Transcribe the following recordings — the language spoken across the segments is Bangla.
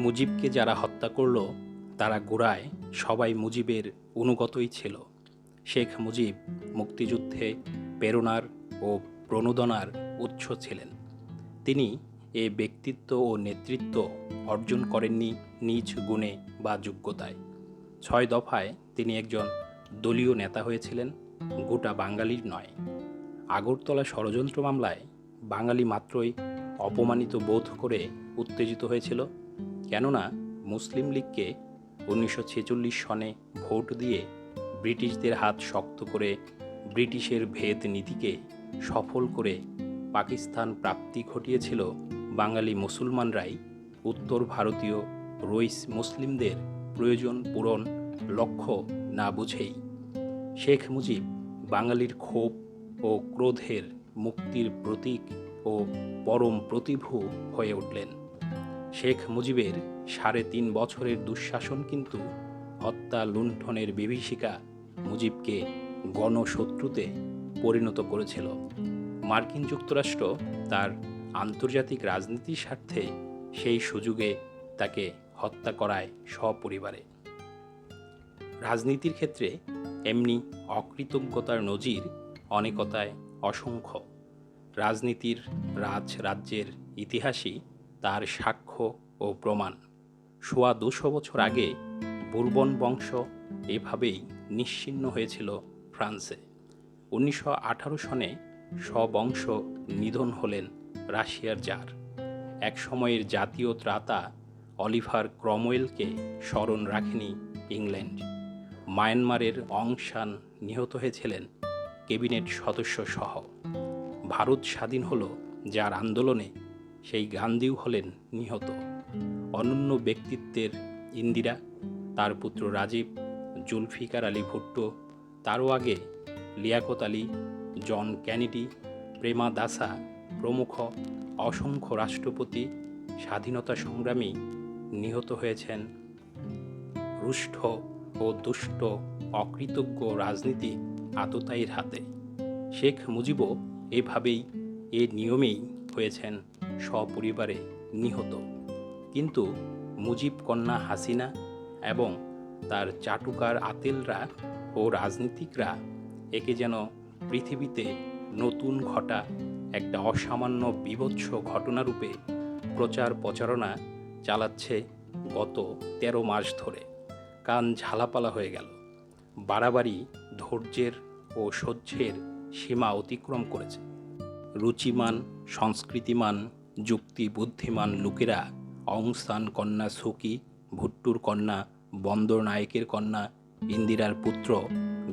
মুজিবকে যারা হত্যা করল, তারা গোড়ায় সবাই মুজিবের অনুগতই ছিল। শেখ মুজিব মুক্তিযুদ্ধে প্রেরণার ও প্রণোদনার উৎস ছিলেন। তিনি এ ব্যক্তিত্ব ও নেতৃত্ব অর্জন করেননি নিজ গুণে বা যোগ্যতায়। ছয় দফায় তিনি একজন দলীয় নেতা হয়েছিলেন, গোটা বাঙালির নয়। আগরতলা ষড়যন্ত্র মামলায় বাঙালি মাত্রই অপমানিত বোধ করে উত্তেজিত হয়েছিল। কেননা মুসলিম লীগকে উনিশশো ছেচল্লিশ সনে ভোট দিয়ে ব্রিটিশদের হাত শক্ত করে ব্রিটিশের ভেদ নীতিকে সফল করে পাকিস্তান প্রাপ্তি ঘটিয়েছিল বাঙালি মুসলমানরাই, উত্তর ভারতীয়, রইস মুসলিমদের প্রয়োজন পূরণ লক্ষ্য না বুঝেই। শেখ মুজিব বাঙালির ক্ষোভ ও ক্রোধের মুক্তির প্রতীক ও পরম প্রতিভু হয়ে উঠলেন। শেখ মুজিবের সাড়ে তিন বছরের দুঃশাসন কিন্তু হত্যা, লুণ্ঠনের বিভীষিকা মুজিবকে গণশত্রুতে পরিণত করেছিল। মার্কিন যুক্তরাষ্ট্র তার আন্তর্জাতিক রাজনীতির স্বার্থে সেই সুযোগে তাকে হত্যা করায় সপরিবারে। রাজনীতির ক্ষেত্রে এমনি অকৃতজ্ঞতার নজির অনেকতায় অসংখ্য। রাজনীতির রাজ রাজ্যের ইতিহাসই তার সাক্ষ্য ও প্রমাণ। সোয়া দুশো বছর আগে বুরবন বংশ এভাবেই নিশ্চিহ্ন হয়েছিল ফ্রান্সে। উনিশশো আঠারো সনে স্ববংশ নিধন হলেন রাশিয়ার জার। এক সময়ের জাতীয় ত্রাতা অলিভার ক্রমওয়েলকে স্মরণ রাখেনি ইংল্যান্ড। মায়ানমারের অংশান নিহত হয়েছিলেন ক্যাবিনেট সদস্য সহ ভারত স্বাধীন হল যার আন্দোলনে সেই গান্ধীও হলেন নিহত। অনন্য ব্যক্তিত্বের ইন্দিরা, তার পুত্র রাজীব, জুলফিকার আলী ভুট্টো, তারও আগে Liaquat Ali, John Kennedy Premadasa, প্রমুখ অসংখ্য রাষ্ট্রপতি, স্বাধীনতা সংগ্রামী নিহত হয়েছেন। রুষ্ট ও দুষ্ট অকৃতজ্ঞ রাজনীতি আততায়ীর হাতে। শেখ মুজিবও এভাবেই, এ নিয়মেই হয়েছেন। সপরিবারে নিহত। কিন্তু মুজিব কন্যা হাসিনা এবং তার চাটুকার আতেলরা ও রাজনীতিকরা একে যেন পৃথিবীতে নতুন ঘটা একটা অসামান্য বিভৎস ঘটনারূপে প্রচার প্রচারণা চালাচ্ছে গত তেরো মাস ধরে। কান ঝালাপালা হয়ে গেল। বাড়াবাড়ি, ধৈর্যের ও সহ্যের সীমা অতিক্রম করেছে। রুচিমান, সংস্কৃতিমান যুক্তি বুদ্ধিমান লোকেরা অংসান কন্যা সুকি ভুট্টুর কন্যা, বন্দর নায়কের কন্যা, ইন্দিরার পুত্র,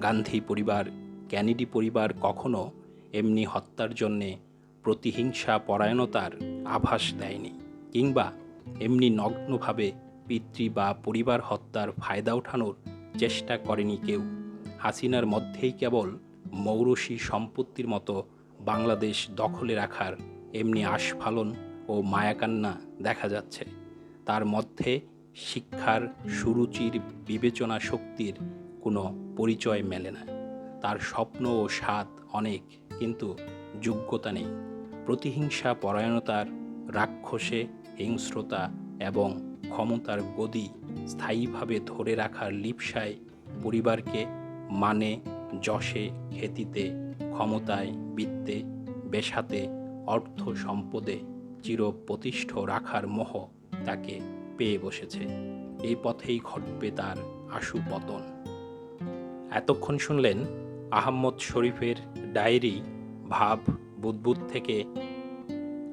গান্ধী পরিবার, ক্যানেডি পরিবার কখনো এমনি হত্যার জন্যে প্রতিহিংসা পরায়ণতার আভাস দেয়নি কিংবা এমনি নগ্নভাবে পিতৃ বা পরিবার হত্যার ফায়দা ওঠানোর চেষ্টা করেনি কেউ। হাসিনার মধ্যেই কেবল মৌরসী সম্পত্তির মতো বাংলাদেশ দখলে রাখার এমনি আস্ফালন ও মায়াকান্না দেখা যাচ্ছে। তার মধ্যে শিক্ষার সুরুচির বিবেচনা শক্তির কোনো পরিচয় মেলে না। তার স্বপ্ন ও স্বাদ অনেক, কিন্তু যোগ্যতা নেই। প্রতিহিংসা, পরায়ণতার রাক্ষসে হিংস্রতা এবং ক্ষমতার গদি স্থায়ীভাবে ধরে রাখার লিপসায় পরিবারকে মানে যশে খ্যাতিতে ক্ষমতায়, বিত্তে বেশাতে অর্থ সম্পদে চিরপ্রতিষ্ঠ রাখার মোহ তাকে পেয়ে বসেছে। এই পথেই ঘটবে তার আশু পতন। এতক্ষণ শুনলেন আহম্মদ শরীফের ডায়েরি ভাব বুদবুদ থেকে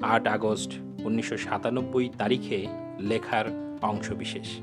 আট আগস্ট উনিশশো সাতানব্বই তারিখে লেখার অংশবিশেষ।